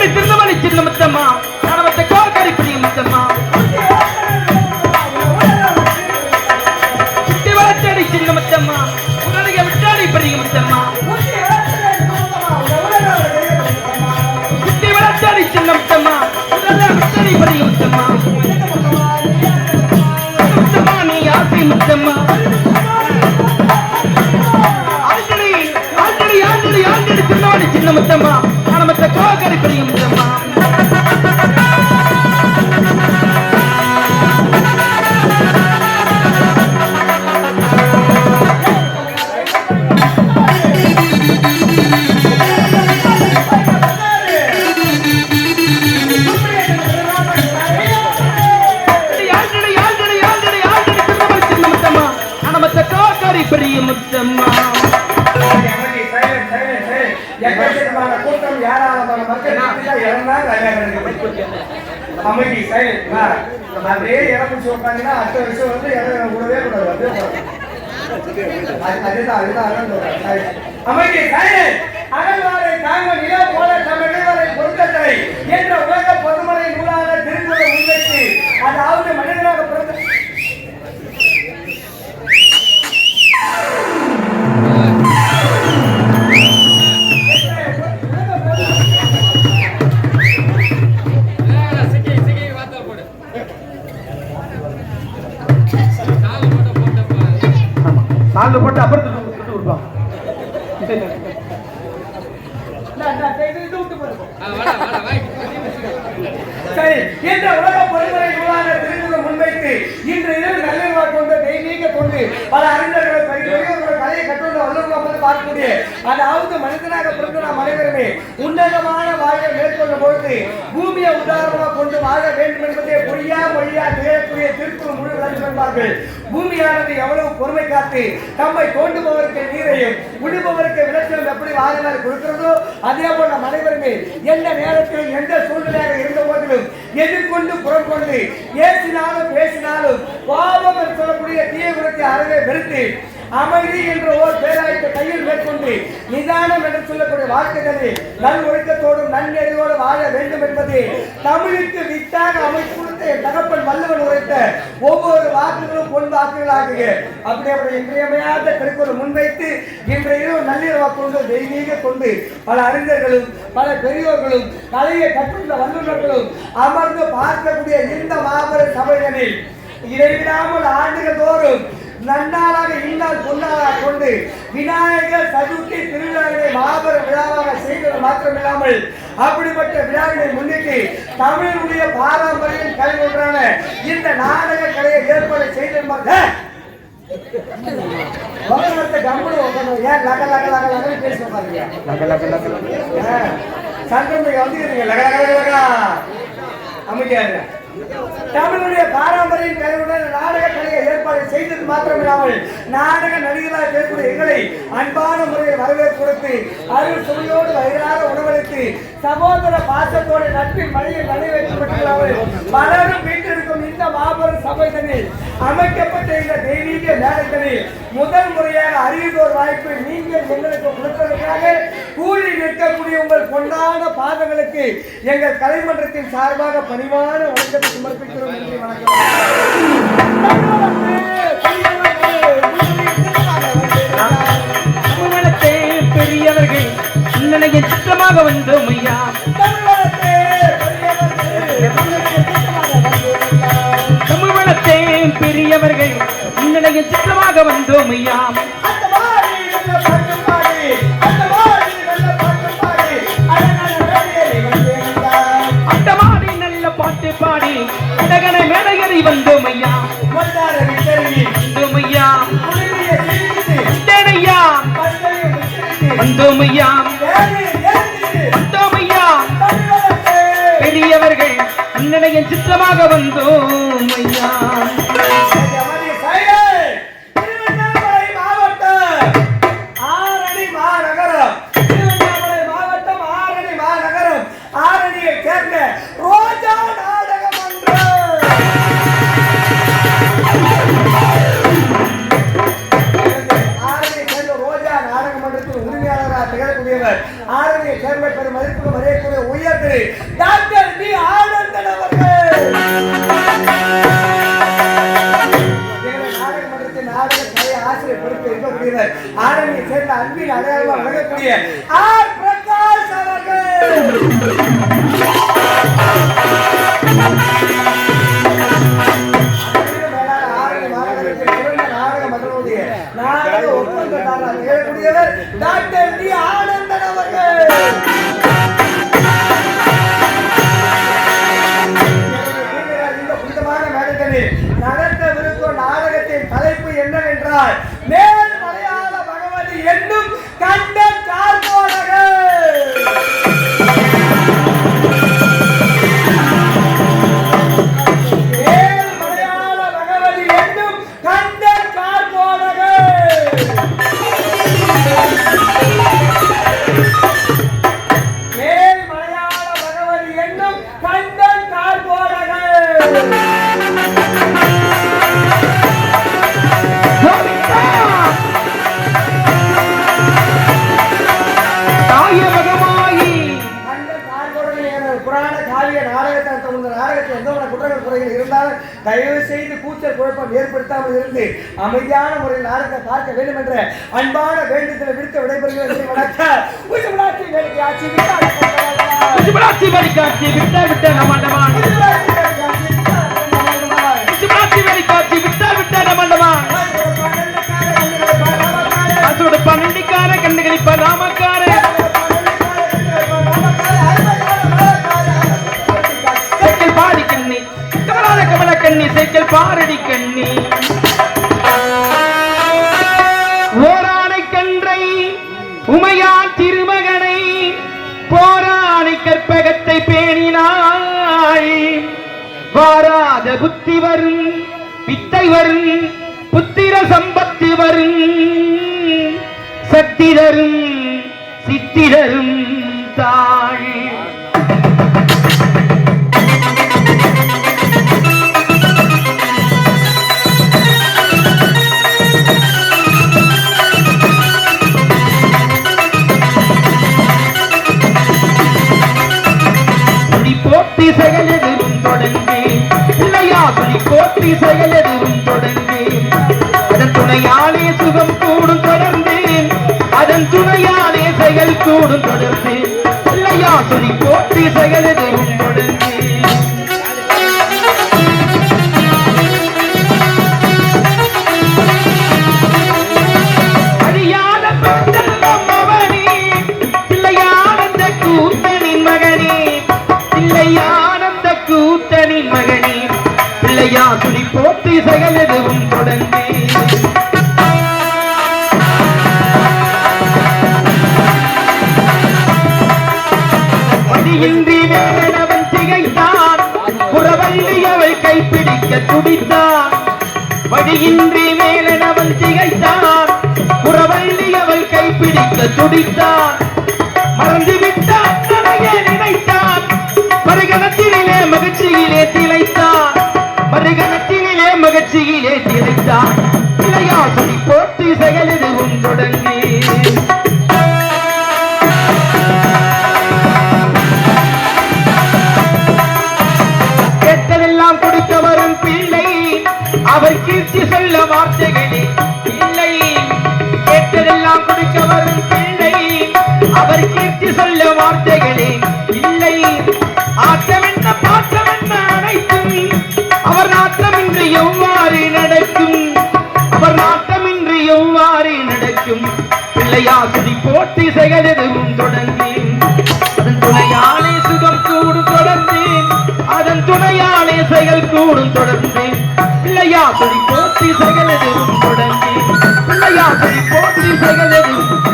மணி சின்ன மணி சின்ன மச்சம்மா கணவத்தை கோல் கறி பிரிய மச்சம்மா சிட்டி வளர்ச்சடி சின்ன மச்சம்மா உடனடிய விட்டாடி பிரிய மச்சம்மா சிட்டி வளர்ச்சடி எக்கச்சக்கமான கூட்டம் ஏராளமான மக்கள் இப்படிதான் அமைதி silent. இடம் பிடிச்சு அடுத்த வருஷம் வந்து இடம் கூடாது அதுதான் அதுதான் அமைதி அகழ்வாரை நாலு போட்டு அப்புறம் துட்டு துட்டு சரி இந்த உலக பொதுமறை நூலான முன்வைத்து இன்று இரவு நல்லிர்வா கொண்ட தெய்வீக கொண்டு பல அறிஞர்கள் பார்க்கக்கூடிய அதாவது மனிதனாக பிறந்த நாம் அனைவருமே உன்னதமான வாழ்வை மேற்கொள்ளும் பொழுது பூமியை உதாரணமாக கொண்டு வாழ வேண்டும் என்பதே பொய்யா மொழியா திகழக்கூடிய திருக்குறள் முழு விளக்கம் என்பார்கள் பூமியானது எவ்வளவு பொறுமை காத்து தம்மை தோண்டுபவருக்கு நீரையும் விடுபவருக்கு விளைச்சலும் எப்படி வாரினார் கொடுக்கிறதோ அதே போல் நம் அனைவருமே எந்த நேரத்திலும் எந்த சூழ்நிலையாக இருந்த போதிலும் எதிர்கொண்டு புறம் கொண்டு ஏசினாலும் பேசினாலும் பாவம் சொல்லக்கூடிய தீய குணத்தை அறவே வெறுத்து அமைதி என்ற ஓர் பேராயத்தை கையில் மேற்கொண்டு நிதானம் என்று சொல்லக்கூடிய வார்த்தைகளை நல் ஒழுக்கத்தோடும் நன்னெறியோடு வாழ வேண்டும் என்பது தமிழுக்கு வித்தாக அமைப்பு கொடுத்த தகப்பன் வல்லவன் உரைத்த ஒவ்வொரு வாக்குகளும் பொன் வாக்குகளாகுக அப்படி அப்படி இன்றியமையாத திருக்குறள் முன்வைத்து இன்றைய இரவு நள்ளிரவா கொண்டு தெய்வீக கொண்டு பல அறிஞர்களும் பல பெரியோர்களும் கலையை கற்றுள்ள வல்லுநர்களும் அமர்ந்து பார்க்கக்கூடிய இந்த மாபெரும் சபைகளில் இடைவிடாமல் ஆண்டுகள் தோறும் நன்னாளாக இந்நாள் பொன்னாளாக கொண்டு விநாயகர் சதுர்த்தி திருவிழாவினை மாபெரும் விழாவாக செய்தது மாத்திரமில்லாமல் அப்படிப்பட்ட விழாவினை முன்னிட்டு தமிழுடைய பாரம்பரியம் கலை ஒன்றான இந்த நாடக கலையை ஏற்பாடு அமைதியா இருங்க. தமிழுடைய பாரம்பரிய கலையுடன் நாடக கலையை ஏற்பாடு செய்தது மாத்திரமில்லாமல் நாடக நடிகர்களாக இருக்கக்கூடிய எங்களை அன்பான முறையில் வரவேற்பு கொடுத்து அருள் சுவையோடு வயிறார உணவளித்து சகோதர பாசத்தோடு நட்பின் மழையை நடைபெற்று பலரும் வீட்டிற்கும் இந்த மாபெரும் சபைதனில் அமைக்கப்பட்ட இந்த தெய்வீக மேடங்களில் முதல் முறையாக அறிவித்தோர் வாய்ப்பு நீங்கள் எங்களுக்கு கொடுத்ததற்காக கூலி நிற்கக்கூடிய உங்கள் பொன்னான பாதங்களுக்கு எங்கள் கலைமன்றத்தின் சார்பாக பணிவான வணக்கத்தை சமர்ப்பிக்கிறோம் நன்றி வணக்கம். சித்தமாக வந்தோம் ஐயா. தமிழத்தே பெரியவர்கள் இன்னனைய சித்தமாக வந்தோம் ஐயா. அந்த மாடி நல்ல பாட்டு பாடி கடகன மேடையறி வந்தோம் ஐயா. வந்தோம் ஐயா. வந்தோம் ஐயா. மன்றத்தின் வந்தோம் ஐயா. ஆரணியை சேர்ந்த பெரும் மதிப்புக்கு மதியக்கூடிய உயர் திரு டாக்டர் பி. ஆர் ஆரணியை சேர்ந்த அன்பின் அடையாளமாக விளங்கக்கூடிய ஆர் பிரகாஷ் அவர்கள். இருந்து அமைதியான முறையில் நாடகத்தை பார்க்க வேண்டும் என்ற அன்பான வேண்டுதலை விடுத்து விடைபெறுகிறது வணக்கம் உச்சமலாட்சி வேலைக்கு ஆட்சி விட்டு அடக்கம் விட்ட விட்ட பேணினாள் வாராத புத்தி வரும் வித்தை வரும் புத்திர சம்பத்து வரும். சக்தி தரும் சித்தி தரும் தாழ். போட்டி செயலெதுவும் தொடங்கி அதன் துணையாலே சுகம் கூடும் தொடர்ந்து அதன் துணையாலே செயல் கூடும் தொடர்ந்து இல்லையா துளி போட்டி செயலெதுவும் தொடங்கி போட்டு செயலெதுவும் தொடங்கி வழியின்றி வேலனவன் திகைத்தான். புறவள்ளி அவள் கைப்பிடிக்க துடித்தான். வழியின்றி வேலனவன் திகைத்தான். புறவள்ளி அவள் கைப்பிடிக்க துடித்தான். மறந்துவிட்டான் நினைத்தான். மறுகணத்திலே மகிழ்ச்சியிலே வார்த்தைகளே இல்லை. கேட்டதெல்லாம் கொடுக்க வரும் பிள்ளை. அவர் கீர்த்தி சொல்ல வார்த்தைகளே இல்லை. ஆட்டமென்ன பாட்டமென்ன அனைத்தும் அவர் நாட்டமின்றி எவ்வாறு நடக்கும்? அவர் நாட்டமின்றி எவ்வாறு நடக்கும்? பிள்ளையாசுதி போட்டி செயலெதுவும் தொடர்ந்தேன். அதன் துணையாலே சுகம் கூடும் தொடர்ந்தேன். அதன் துணையாலே செயல் கூடும் தொடர்ந்தேன். பிள்ளையா துணி போற்றி செகலெதிரும் தொடங்கி பிள்ளையா துணி போற்றி செயலெதுவும்